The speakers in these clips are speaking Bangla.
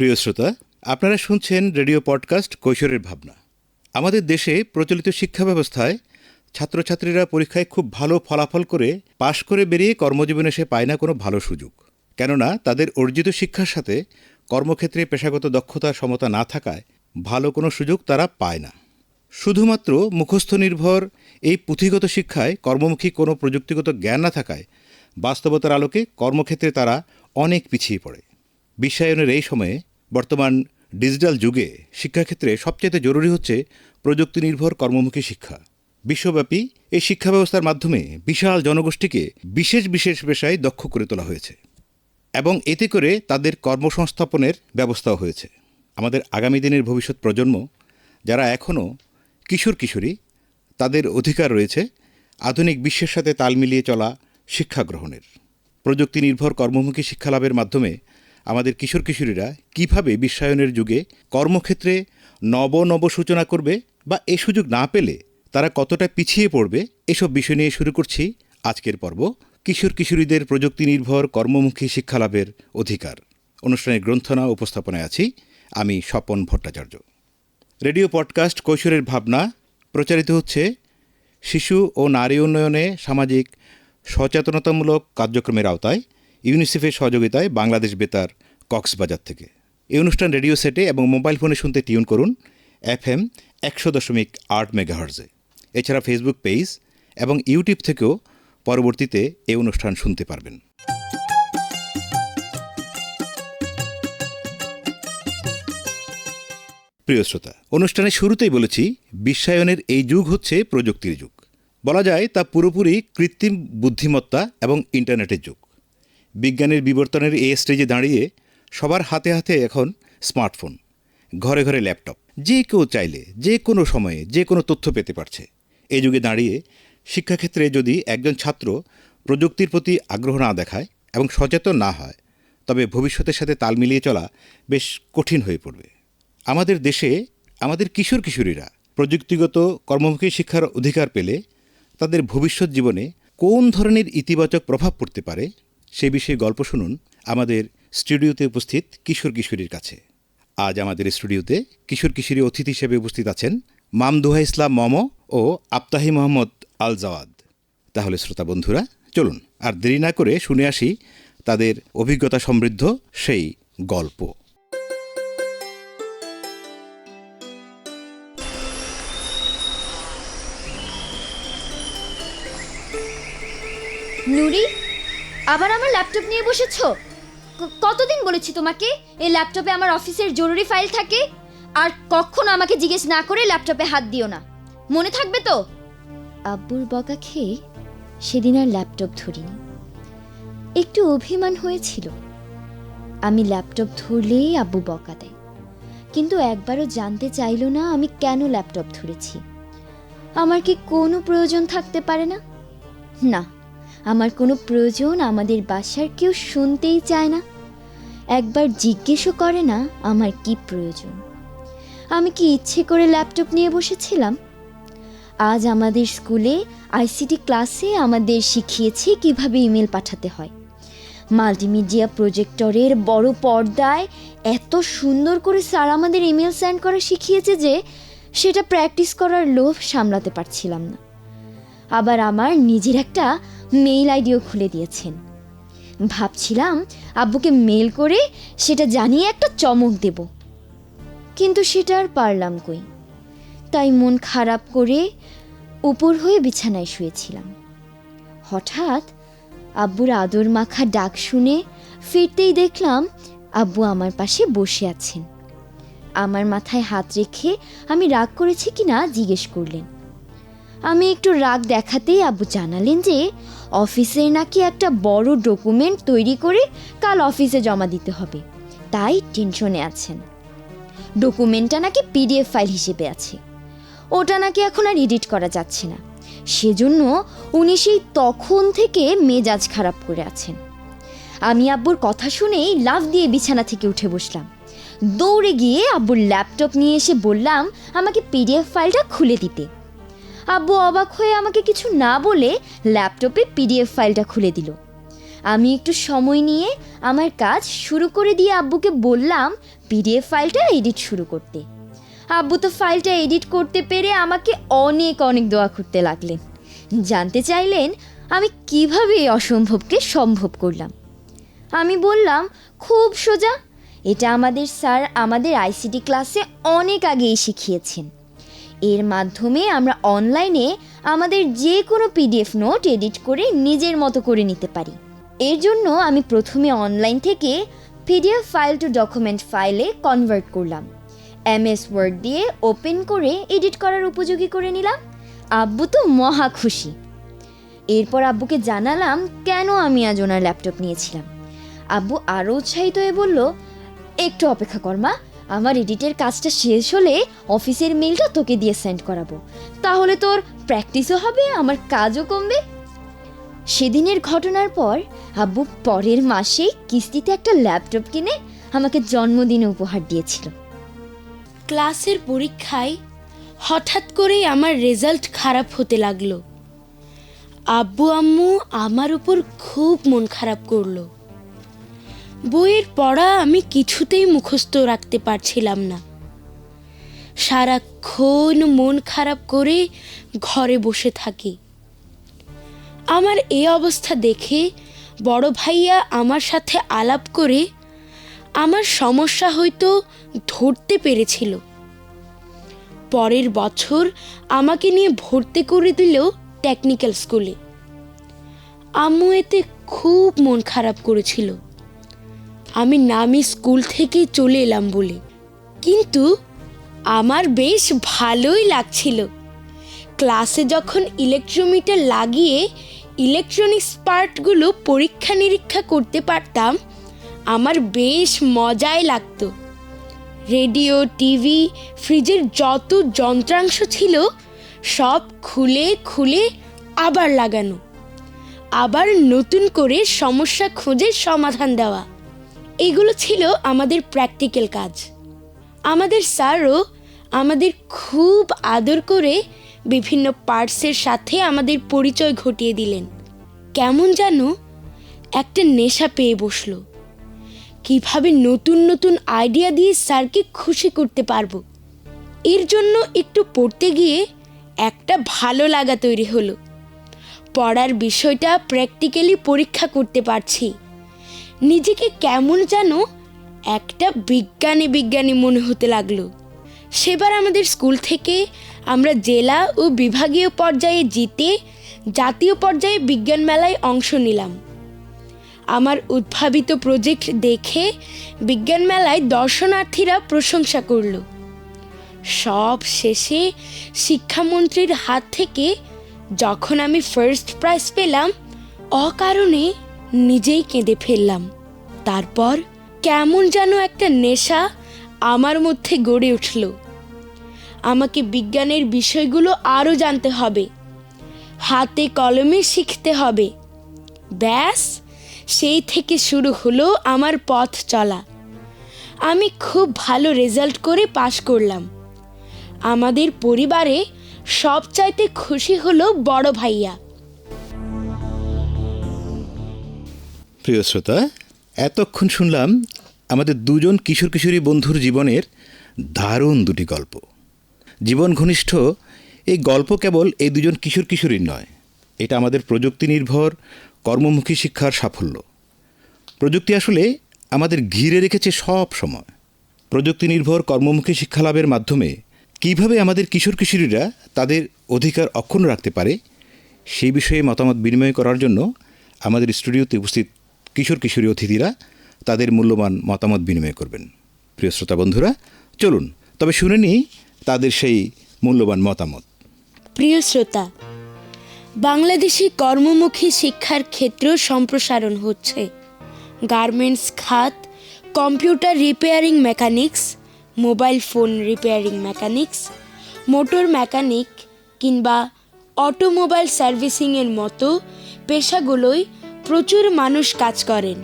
প্রিয় শ্রোতা, আপনারা শুনছেন রেডিও পডকাস্ট কৈশোরের ভাবনা। আমাদের দেশে প্রচলিত শিক্ষা ব্যবস্থায় ছাত্রছাত্রীরা পরীক্ষায় খুব ভালো ফলাফল করে পাশ করে বেরিয়ে কর্মজীবনে সে পায় না কোনো ভালো সুযোগ। কেননা, তাদের অর্জিত শিক্ষার সাথে কর্মক্ষেত্রে পেশাগত দক্ষতা, সমতা না থাকায় ভালো কোনো সুযোগ তারা পায় না। শুধুমাত্র মুখস্থ নির্ভর এই পুঁথিগত শিক্ষায় কর্মমুখী কোনো প্রযুক্তিগত জ্ঞান না থাকায় বাস্তবতার আলোকে কর্মক্ষেত্রে তারা অনেক পিছিয়ে পড়ে। বিশ্বায়নের এই সময়ে বর্তমান ডিজিটাল যুগে শিক্ষাক্ষেত্রে সবচেয়ে জরুরি হচ্ছে প্রযুক্তি নির্ভর কর্মমুখী শিক্ষা। বিশ্বব্যাপী এই শিক্ষা ব্যবস্থার মাধ্যমে বিশাল জনগোষ্ঠীকে বিশেষ বিশেষ পেশায় দক্ষ করে তোলা হয়েছে এবং এতে করে তাদের কর্মসংস্থাপনের ব্যবস্থাও হয়েছে। আমাদের আগামী দিনের ভবিষ্যৎ প্রজন্ম, যারা এখনও কিশোর কিশোরী, তাদের অধিকার রয়েছে আধুনিক বিশ্বের সাথে তাল মিলিয়ে চলা শিক্ষা গ্রহণের। প্রযুক্তি নির্ভর কর্মমুখী শিক্ষালাভের মাধ্যমে আমাদের কিশোর কিশোরীরা কীভাবে বিশ্বায়নের যুগে কর্মক্ষেত্রে নব নব সূচনা করবে বা এ সুযোগ না পেলে তারা কতটা পিছিয়ে পড়বে, এসব বিষয় নিয়ে শুরু করছি আজকের পর্ব কিশোর কিশোরীদের প্রযুক্তি নির্ভর কর্মমুখী শিক্ষালাভের অধিকার। অনুষ্ঠানের গ্রন্থনা উপস্থাপনায় আছি আমি স্বপন ভট্টাচার্য। রেডিও পডকাস্ট কৈশোরের ভাবনা প্রচারিত হচ্ছে শিশু ও নারী উন্নয়নে সামাজিক সচেতনতামূলক কার্যক্রমের আওতায়। ইউনিসেফের সহযোগিতায় বাংলাদেশ বেতার কক্সবাজার থেকে। এই অনুষ্ঠান রেডিও সেটে এবং মোবাইল ফোনে শুনতে টিউন করুন এফ এম একশো দশমিক আট মেগাহার্জে এছাড়া ফেসবুক পেজ এবং ইউটিউব থেকেও পরবর্তীতে এই অনুষ্ঠান শুনতে পারবেন। প্রিয় শ্রোতা, অনুষ্ঠানের শুরুতেই বলেছি, বিশ্বায়নের এই যুগ হচ্ছে প্রযুক্তির যুগ। বলা যায় তা পুরোপুরি কৃত্রিম বুদ্ধিমত্তা এবং ইন্টারনেটের যুগ। বিজ্ঞানের বিবর্তনের এ স্টেজে দাঁড়িয়ে সবার হাতে হাতে এখন স্মার্টফোন ঘরে ঘরে ল্যাপটপ যে কেউ চাইলে, যে কোনো সময়ে, যে কোনো তথ্য পেতে পারছে। এই যুগে দাঁড়িয়ে শিক্ষাক্ষেত্রে যদি একজন ছাত্র প্রযুক্তির প্রতি আগ্রহ না দেখায় এবং সচেতন না হয়, তবে ভবিষ্যতের সাথে তাল মিলিয়ে চলা বেশ কঠিন হয়ে পড়বে। আমাদের দেশে আমাদের কিশোর কিশোরীরা প্রযুক্তিগত কর্মমুখী শিক্ষার অধিকার পেলে তাদের ভবিষ্যৎ জীবনে কোন ধরনের ইতিবাচক প্রভাব পড়তে পারে সে বিষয়ে গল্প শুনুন আমাদের স্টুডিওতে উপস্থিত কিশোর কিশোরীর কাছে। আজ আমাদের স্টুডিওতে কিশোর কিশোরী অতিথি হিসেবে উপস্থিত আছেন মামদুহা ইসলাম মম ও আপ্তাহি মোহাম্মদ আল জাওয়াদ তাহলে শ্রোতা বন্ধুরা, চলুন, আর দেরি না করে শুনে আসি তাদের অভিজ্ঞতা সমৃদ্ধ সেই গল্প। নুরি আবার আমার ল্যাপটপ নিয়ে বসেছো? কতদিন বলেছি তোমাকে? এই ল্যাপটপে আমার অফিসের জরুরি ফাইল থাকে। আর কখনো আমাকে জিজ্ঞেস না করে ল্যাপটপে হাত দিও না। মনে থাকবে তো? আব্বুর বকা খেয়ে সেদিন আর ল্যাপটপ ধরিনি। একটু অভিমান হয়েছিল। আমি ল্যাপটপ ধরলেই আব্বু বকা দেয়। কিন্তু একবারও জানতে চাইলো না আমি কেন ল্যাপটপ ধরেছি। আমার কি কোনো প্রয়োজন থাকতে পারে না? না। আমার কোনো প্রয়োজন আমাদের বাসার কেউ শুনতেই চায় না। একবার জিজ্ঞেসও করে না আমার কি প্রয়োজন। আমি কি ইচ্ছে করে ল্যাপটপ নিয়ে বসেছিলাম? আজ আমাদের স্কুলে আইসিটি ক্লাসে আমাদের শিখিয়েছে কীভাবে ইমেল পাঠাতে হয়। মাল্টিমিডিয়া প্রজেক্টরের বড় পর্দায় এত সুন্দর করে স্যার আমাদের ইমেল সেন্ড করা শিখিয়েছে যে সেটা প্র্যাকটিস করার লোভ সামলাতে পারছিলাম না। আবার আমার নিজের একটা মেইল আইডিও খুলে দিয়েছেন। ভাবছিলাম আব্বুকে মেল করে সেটা জানিয়ে একটা চমক দেব। কিন্তু সেটা আর পারলাম কই। তাই মন খারাপ করে উপর হয়ে বিছানায় শুয়েছিলাম। হঠাৎ আব্বুর আদর মাখা ডাক শুনে ফিরতেই দেখলাম আব্বু আমার পাশে বসে আছেন। আমার মাথায় হাত রেখে আমি রাগ করেছি কিনা জিজ্ঞেস করলেন। আমি একটু রাগ দেখাতেই আব্বু জানালেন যে অফিসের নাকি একটা বড় ডকুমেন্ট তৈরি করে কাল অফিসে জমা দিতে হবে। তাই টেনশনে আছেন। ডকুমেন্টটা নাকি পিডিএফ ফাইল হিসেবে আছে। ওটা নাকি এখন আর এডিট করা যাচ্ছে না। সেজন্য উনি সেই তখন থেকে মেজাজ খারাপ করে আছেন। আমি আব্বুর কথা শুনেই লাফ দিয়ে বিছানা থেকে উঠে বসলাম। দৌড়ে গিয়ে আব্বুর ল্যাপটপ নিয়ে এসে বললাম, আমাকে পিডিএফ ফাইলটা খুলে দিতে। আব্বু অবাক হয়ে আমাকে কিছু না বলে ল্যাপটপে পিডিএফ ফাইলটা খুলে দিল। আমি একটু সময় নিয়ে আমার কাজ শুরু করে দিয়ে আব্বুকে বললাম পিডিএফ ফাইলটা এডিট শুরু করতে। আব্বু তো ফাইলটা এডিট করতে পেরে আমাকে অনেক অনেক দোয়া করতে লাগলেন। জানতে চাইলেন আমি কীভাবে এই অসম্ভবকে সম্ভব করলাম। আমি বললাম, খুব সোজা, এটা আমাদের স্যার আমাদের আইসিটি ক্লাসে অনেক আগেই শিখিয়েছেন। এর মাধ্যমে আমরা অনলাইনে আমাদের যে কোনো পিডিএফ নোট এডিট করে নিজের মতো করে নিতে পারি। এর জন্য আমি প্রথমে অনলাইন থেকে পিডিএফ ফাইল টু ডকুমেন্ট ফাইলে কনভার্ট করলাম। এম এস ওয়ার্ড দিয়ে ওপেন করে এডিট করার উপযোগী করে নিলাম। আব্বু তো মহা খুশি। এরপর আব্বুকে জানালাম, কেন আমি আজ ওনার ল্যাপটপ নিয়েছিলাম? আব্বু আরও উৎসাহিত হয়ে বলল, একটু অপেক্ষা কর মা আমার এডিটের কাজটা শেষ হলে অফিসের মেলটা তোকে দিয়ে সেন্ড করাবো। তাহলে তোর প্র্যাকটিসও হবে, আমার কাজও কমবে। সেদিনের ঘটনার পর আব্বু পরের মাসে কিস্তিতে একটা ল্যাপটপ কিনে আমাকে জন্মদিনে উপহার দিয়েছিল। ক্লাসের পরীক্ষায় হঠাৎ করেই আমার রেজাল্ট খারাপ হতে লাগল। আব্বু আম্মু আমার উপর খুব মন খারাপ করল। বইয়ের পড়া আমি কিছুতেই মুখস্থ রাখতে পারছিলাম না। সারাক্ষণ মন খারাপ করে ঘরে বসে থাকি। আমার এই অবস্থা দেখে বড় ভাইয়া আমার সাথে আলাপ করে আমার সমস্যা হয়তো ধরতে পেরেছিল। পরের বছর আমাকে নিয়ে ভর্তি করে দিল টেকনিক্যাল স্কুলে আম্মু এতে খুব মন খারাপ করেছিল। আমি নামি স্কুল থেকে চলে এলাম বলে। কিন্তু আমার বেশ ভালোই লাগছিল। ক্লাসে যখন ইলেকট্রোমিটার লাগিয়ে ইলেকট্রনিক্স পার্টগুলো পরীক্ষা নিরীক্ষা করতে পারতাম, আমার বেশ মজাই লাগতো। রেডিও, টিভি, ফ্রিজের যত যন্ত্রাংশ ছিল, সব খুলে খুলে আবার লাগানো। আবার নতুন করে সমস্যা খুঁজে সমাধান দেওয়া। এগুলো ছিল আমাদের প্র্যাকটিক্যাল কাজ। আমাদের স্যারও আমাদের খুব আদর করে বিভিন্ন পার্টসের সাথে আমাদের পরিচয় ঘটিয়ে দিলেন। কেমন যেন একটা নেশা পেয়ে বসল। কীভাবে নতুন নতুন আইডিয়া দিয়ে স্যারকে খুশি করতে পারব? এর জন্য একটু পড়তে গিয়ে একটা ভালো লাগা তৈরি হলো। পড়ার বিষয়টা প্র্যাকটিক্যালি পরীক্ষা করতে পারছি। নিজেকে কেমন যেন একটা বিজ্ঞানী বিজ্ঞানী মনে হতে লাগল। সেবার আমাদের স্কুল থেকে আমরা জেলা ও বিভাগীয় পর্যায়ে জিতে জাতীয় পর্যায়ে বিজ্ঞান মেলায় অংশ নিলাম। আমার উদ্ভাবিত প্রজেক্ট দেখে বিজ্ঞান মেলায় দর্শনার্থীরা প্রশংসা করল। সব শেষে শিক্ষামন্ত্রীর হাত থেকে যখন আমি ফার্স্ট প্রাইজ পেলাম, অকারণে নিজেই কেঁদে ফেললাম। তারপর কেমন যেন একটা নেশা আমার মধ্যে গড়ে উঠল। আমাকে বিজ্ঞানের বিষয়গুলো আরও জানতে হবে। হাতে কলমে শিখতে হবে। ব্যাস, সেই থেকে শুরু হলো আমার পথ চলা। আমি খুব ভালো রেজাল্ট করে পাশ করলাম। আমাদের পরিবারে সবচাইতে খুশি হলো বড় ভাইয়া। প্রিয় শ্রোতা এতক্ষণ শুনলাম আমাদের দুজন কিশোর কিশোরী বন্ধুর জীবনের দারুণ দুটি গল্প। জীবন ঘনিষ্ঠ, এই গল্প কেবল এই দুজন কিশোর কিশোরীর নয়, এটা আমাদের প্রযুক্তি নির্ভর, কর্মমুখী শিক্ষার সাফল্য। প্রযুক্তি আসলে আমাদের ঘিরে রেখেছে সব সময়। প্রযুক্তি নির্ভর, কর্মমুখী শিক্ষালাভের মাধ্যমে কীভাবে আমাদের কিশোর কিশোরীরা তাদের অধিকার অক্ষুণ্ণ রাখতে পারে, সেই বিষয়ে মতামত বিনিময় করার জন্য আমাদের স্টুডিওতে উপস্থিত কিশোর কিশোরী অতিথিরা তাদের মূল্যবান মতামত বিনিময় করবেন। প্রিয় শ্রোতা বন্ধুরা, চলুন, তবে শুনে নিই তাদের সেই মূল্যবান মতামত। প্রিয় শ্রোতা, বাংলাদেশে কর্মমুখী শিক্ষার ক্ষেত্রেও সম্প্রসারণ হচ্ছে। গার্মেন্টস খাত, computer repairing mechanics, mobile phone repairing mechanics, motor mechanic কিংবা অটোমোবাইল সার্ভিসিংয়ের মতো পেশাগুলোয় প্রচুর মানুষ কাজ করেন।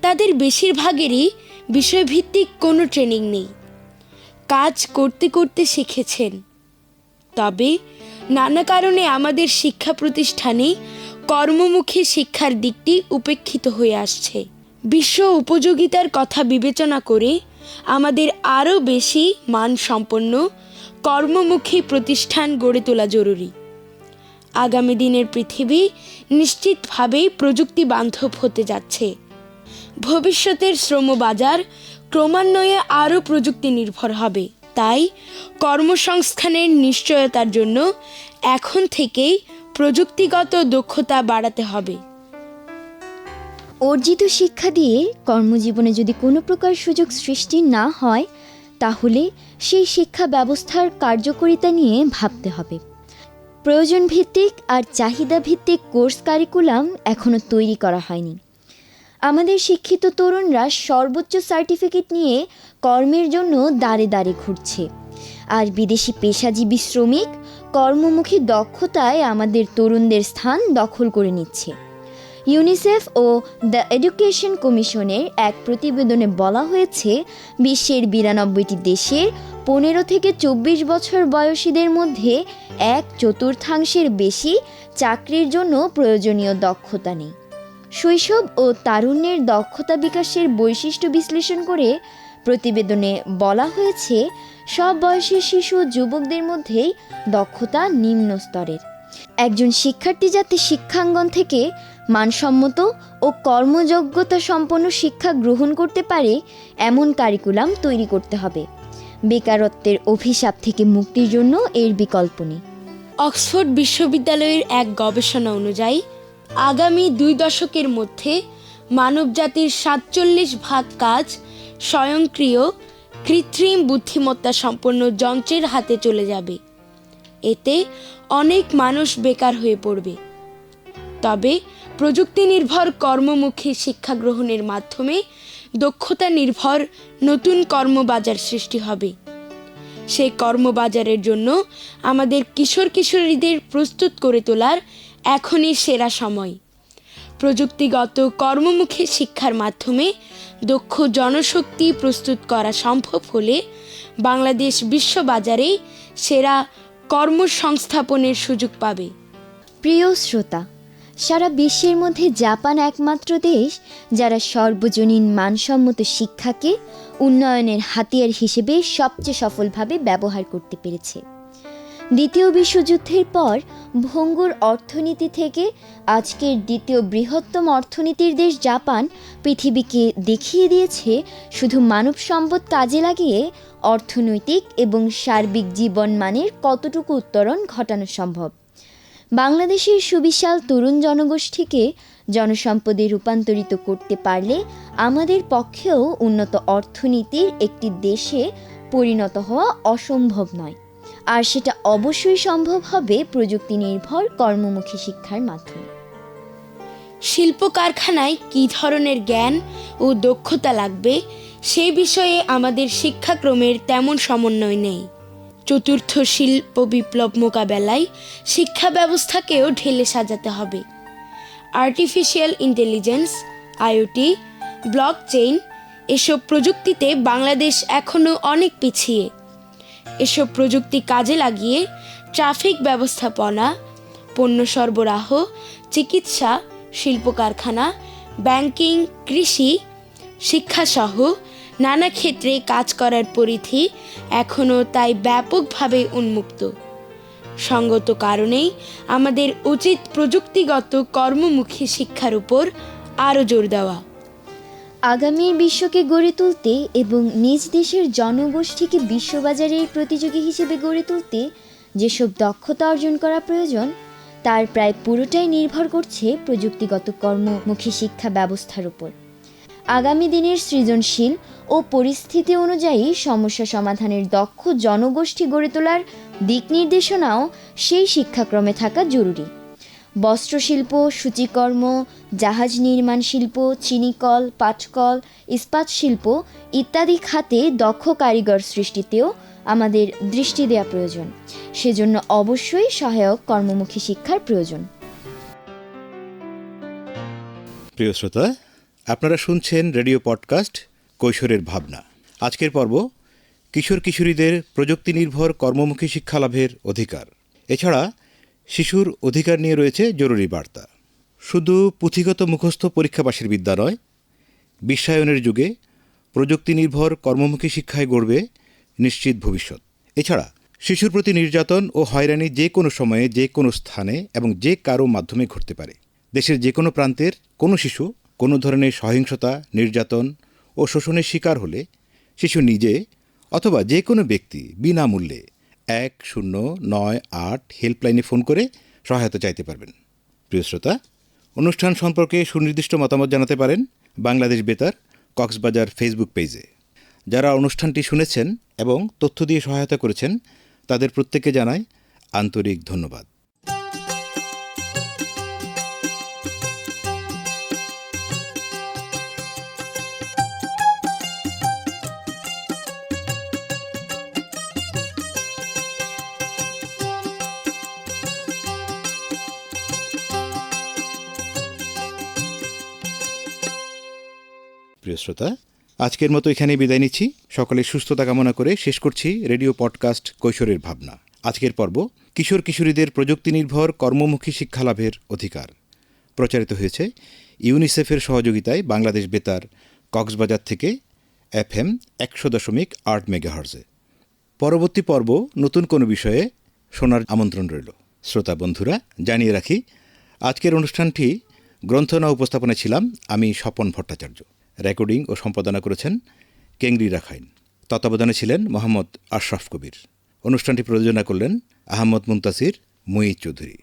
তাদের বেশিরভাগেরই বিষয়ভিত্তিক কোনো ট্রেনিং নেই। কাজ করতে করতে শিখেছেন। তবে নানা কারণে আমাদের শিক্ষা প্রতিষ্ঠানে কর্মমুখী শিক্ষার দিকটি উপেক্ষিত হয়ে আসছে। বিশ্ব উপযোগিতার কথা বিবেচনা করে আমাদের আরও বেশি মানসম্পন্ন কর্মমুখী প্রতিষ্ঠান গড়ে তোলা জরুরি। আগামী দিনের পৃথিবী নিশ্চিতভাবেই প্রযুক্তি বান্ধব হতে যাচ্ছে। ভবিষ্যতের শ্রমবাজার ক্রমান্বয়ে আরও প্রযুক্তি নির্ভর হবে। তাই কর্মসংস্থানের নিশ্চয়তার জন্য এখন থেকেই প্রযুক্তিগত দক্ষতা বাড়াতে হবে। অর্জিত শিক্ষা দিয়ে কর্মজীবনে যদি কোনো প্রকার সুযোগ সৃষ্টি না হয়, তাহলে সেই শিক্ষা ব্যবস্থার কার্যকারিতা নিয়ে ভাবতে হবে। প্রয়োজন ভিত্তিক আর চাহিদা ভিত্তিক কোর্স কারিকুলাম এখনও তৈরি করা হয়নি। আমাদের শিক্ষিত তরুণরা সর্বোচ্চ সার্টিফিকেট নিয়ে কর্মের জন্য দাঁড়ে দাঁড়ে ঘুরছে। আর বিদেশি পেশাজীবী শ্রমিক কর্মমুখী দক্ষতায় আমাদের তরুণদের স্থান দখল করে নিচ্ছে। ইউনিসেফ ও দ্য এডুকেশন কমিশনের এক প্রতিবেদনে বলা হয়েছে, বিশ্বের বিরানব্বইটি দেশের পনেরো থেকে চব্বিশ বছর বয়সীদের মধ্যে এক চতুর্থাংশের বেশি চাকরির জন্য প্রয়োজনীয় দক্ষতা নেই। শৈশব ও তারুণ্যের দক্ষতা বিকাশের বৈশিষ্ট্য বিশ্লেষণ করে প্রতিবেদনে বলা হয়েছে, সব বয়সের শিশু যুবকদের মধ্যেই দক্ষতা নিম্ন স্তরের। একজন শিক্ষার্থী যাতে শিক্ষাঙ্গন থেকে মানসম্মত ও কর্মযোগ্যতা সম্পন্ন শিক্ষা গ্রহণ করতে পারে, এমন কারিকুলাম তৈরি করতে হবে। বেকারত্বের অভিশাপ থেকে মুক্তির জন্য এর বিকল্প নেই। অক্সফোর্ড বিশ্ববিদ্যালয়ের এক গবেষণা অনুযায়ী, আগামী দুই দশকের মধ্যে মানবজাতির সাতচল্লিশ ভাগ কাজ স্বয়ংক্রিয়, কৃত্রিম বুদ্ধিমত্তা সম্পন্ন যন্ত্রের হাতে চলে যাবে। এতে অনেক মানুষ বেকার হয়ে পড়বে। তবে প্রযুক্তি নির্ভর কর্মমুখী শিক্ষা গ্রহণের মাধ্যমে দক্ষতা নির্ভর নতুন কর্মবাজার সৃষ্টি হবে। সেই কর্মবাজারের জন্য আমাদের কিশোর কিশোরীদের প্রস্তুত করে তোলার এখনই সেরা সময়। প্রযুক্তিগত কর্মমুখী শিক্ষার মাধ্যমে দক্ষ জনশক্তি প্রস্তুত করা সম্ভব হলে বাংলাদেশ বিশ্ববাজারে সেরা কর্মসংস্থাপনের সুযোগ পাবে। প্রিয় শ্রোতা সারা বিশ্বের মধ্যে জাপান একমাত্র দেশ যারা সর্বজনীন মানসম্মত শিক্ষাকে উন্নয়নের হাতিয়ার হিসেবে সবচেয়ে সফলভাবে ব্যবহার করতে পেরেছে। দ্বিতীয় বিশ্বযুদ্ধের পর ভঙ্গুর অর্থনীতি থেকে আজকের দ্বিতীয় বৃহত্তম অর্থনীতির দেশ জাপান পৃথিবীকে দেখিয়ে দিয়েছে শুধু মানব সম্পদ কাজে লাগিয়ে অর্থনৈতিক এবং সার্বিক জীবন মানের কতটুকু উত্তরণ ঘটানো সম্ভব। বাংলাদেশের সুবিশাল তরুণ জনগোষ্ঠীকে জনসম্পদে রূপান্তরিত করতে পারলে আমাদের পক্ষেও উন্নত অর্থনীতির একটি দেশে পরিণত হওয়া অসম্ভব নয়। আর সেটা অবশ্যই সম্ভব হবে প্রযুক্তি নির্ভর কর্মমুখী শিক্ষার মাধ্যমে। শিল্প কারখানায় কী ধরনের জ্ঞান ও দক্ষতা লাগবে, সে বিষয়ে আমাদের শিক্ষাক্রমের তেমন সমন্বয় নেই। চতুর্থ শিল্প বিপ্লব মোকাবেলায় শিক্ষা ব্যবস্থাকেও ঢেলে সাজাতে হবে। Artificial intelligence IoT block chain এসব প্রযুক্তিতে বাংলাদেশ এখনও অনেক পিছিয়ে। এসব প্রযুক্তি কাজে লাগিয়ে ট্রাফিক ব্যবস্থাপনা, পণ্য সরবরাহ, চিকিৎসা শিল্প কারখানা ব্যাংকিং, কৃষি, শিক্ষাসহ নানা ক্ষেত্রে কাজ করার পরিধি এখনও তাই ব্যাপকভাবে উন্মুক্ত। সঙ্গত কারণেই আমাদের উচিত প্রযুক্তিগত কর্মমুখী শিক্ষার উপর আরও জোর দেওয়া। আগামীর বিশ্বকে গড়ে তুলতে এবং নিজ দেশের জনগোষ্ঠীকে বিশ্ববাজারের প্রতিযোগী হিসেবে গড়ে তুলতে যেসব দক্ষতা অর্জন করা প্রয়োজন, তার প্রায় পুরোটাই নির্ভর করছে প্রযুক্তিগত কর্মমুখী শিক্ষা ব্যবস্থার উপর। আগামী দিনের সৃজনশীল ও পরিস্থিতি অনুযায়ী সমস্যা সমাধানের দক্ষ জনগোষ্ঠী গড়ে তোলার দিক নির্দেশনাও সেই শিক্ষাক্রমে থাকা জরুরি। বস্ত্রশিল্প, সূচিকর্ম, জাহাজ নির্মাণ শিল্প, চিনিকল, পাটকল, ইস্পাত শিল্প ইত্যাদি খাতে দক্ষ কারিগর সৃষ্টিতেও আমাদের দৃষ্টি দেওয়া প্রয়োজন। সেজন্য অবশ্যই সহায়ক কর্মমুখী শিক্ষার প্রয়োজন। প্রিয় শ্রোতা আপনারা শুনছেন রেডিও পডকাস্ট কৈশোরের ভাবনা। আজকের পর্ব, কিশোর কিশোরীদের প্রযুক্তি নির্ভর কর্মমুখী শিক্ষা লাভের অধিকার। এছাড়া শিশুর অধিকার নিয়ে রয়েছে জরুরি বার্তা। শুধু পুঁথিগত মুখস্থ পরীক্ষা পাশের বিদ্যা নয়, বিশ্বায়নের যুগে প্রযুক্তি নির্ভর কর্মমুখী শিক্ষায় গড়বে নিশ্চিত ভবিষ্যৎ। এছাড়া শিশুর প্রতি নির্যাতন ও হয়রানি যে কোনো সময়ে, যে কোনো স্থানে এবং যে কারও মাধ্যমে ঘটতে পারে। দেশের যে কোনো প্রান্তের কোনো শিশু কোনো ধরনের সহিংসতা, নির্যাতন ও শোষণের শিকার হলে শিশু নিজে অথবা যে কোনো ব্যক্তি বিনামূল্যে এক শূন্য নয় আট হেল্পলাইনে ফোন করে সহায়তা চাইতে পারবেন। প্রিয় শ্রোতা, অনুষ্ঠান সম্পর্কে সুনির্দিষ্ট মতামত জানাতে পারেন বাংলাদেশ বেতার কক্সবাজার ফেসবুক পেজে। যারা অনুষ্ঠানটি শুনেছেন এবং তথ্য দিয়ে সহায়তা করেছেন, তাদের প্রত্যেককে জানাই আন্তরিক ধন্যবাদ। প্রিয় শ্রোতা, আজকের মতো এখানে বিদায় নিচ্ছি। সকলের সুস্থতা কামনা করে শেষ করছি রেডিও পডকাস্ট কৈশোরের ভাবনা। আজকের পর্ব, কিশোর কিশোরীদের প্রযুক্তি নির্ভর কর্মমুখী শিক্ষা লাভের অধিকার। প্রচারিত হয়েছে ইউনিসেফের সহযোগিতায় বাংলাদেশ বেতার, কক্সবাজার থেকে এফ এম একশো দশমিক আট মেগাহার্জে। পরবর্তী পর্ব নতুন কোনো বিষয়ে শোনার আমন্ত্রণ রইল। শ্রোতা বন্ধুরা, জানিয়ে রাখি, আজকের অনুষ্ঠানটি গ্রন্থনা উপস্থাপনা ছিলাম আমি স্বপন ভট্টাচার্য। রেকর্ডিং ও সম্পাদনা করেছেন কেংরি রাখাইন। তত্ত্বাবধানে ছিলেন মোহাম্মদ আশরাফ কবির। অনুষ্ঠানটি প্রযোজনা করলেন আহমদ মুন্তাসির মুই চৌধুরী।